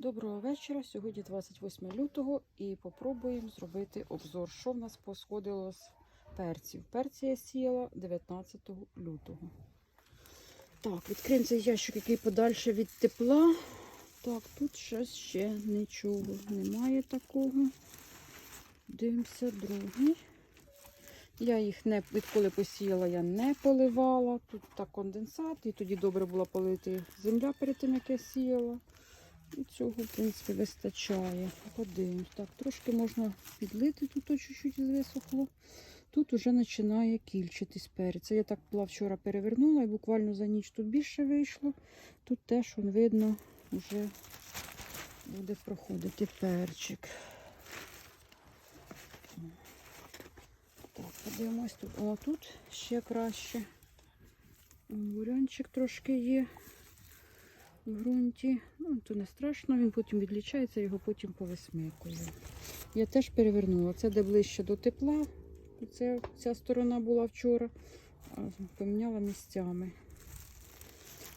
Доброго вечора. Сьогодні 28 лютого і попробуємо зробити обзор, що в нас посходило з перців. Перці я сіяла 19 лютого. Так, відкриємо цей ящик, який подальше від тепла. Так, тут щось ще нічого немає такого. Дивимося другий. Я їх не відколи посіяла, я не поливала. Тут так конденсат, і тоді добре було полити земля перед тим, як я сіяла. Цього, в принципі, вистачає. Подивимось. Так, трошки можна підлити, тут чуть-чуть висохло. Тут вже починає кільчитись перець. Я так була вчора перевернула і буквально за ніч тут більше вийшло. Тут теж он, видно, вже буде проходити перчик. Так, подивимось тут. О, тут ще краще. Бурянчик трошки є ґрунті. Ну, то не страшно, він потім відлічається, його потім повисмикую. Я теж перевернула. Це де ближче до тепла. Це, ця сторона була вчора, поміняла місцями.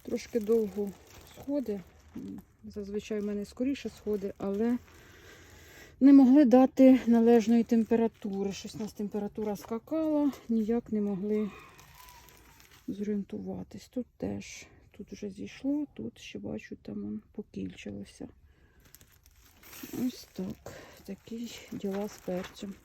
Трошки довго сходи. Зазвичай в мене скоріше сходи, але не могли дати належної температури. Щось у нас температура скакала, ніяк не могли зорієнтуватись. Тут теж. Тут вже зійшло, тут ще бачу, там он покільчилося. Ось так. Такі діла з перцем.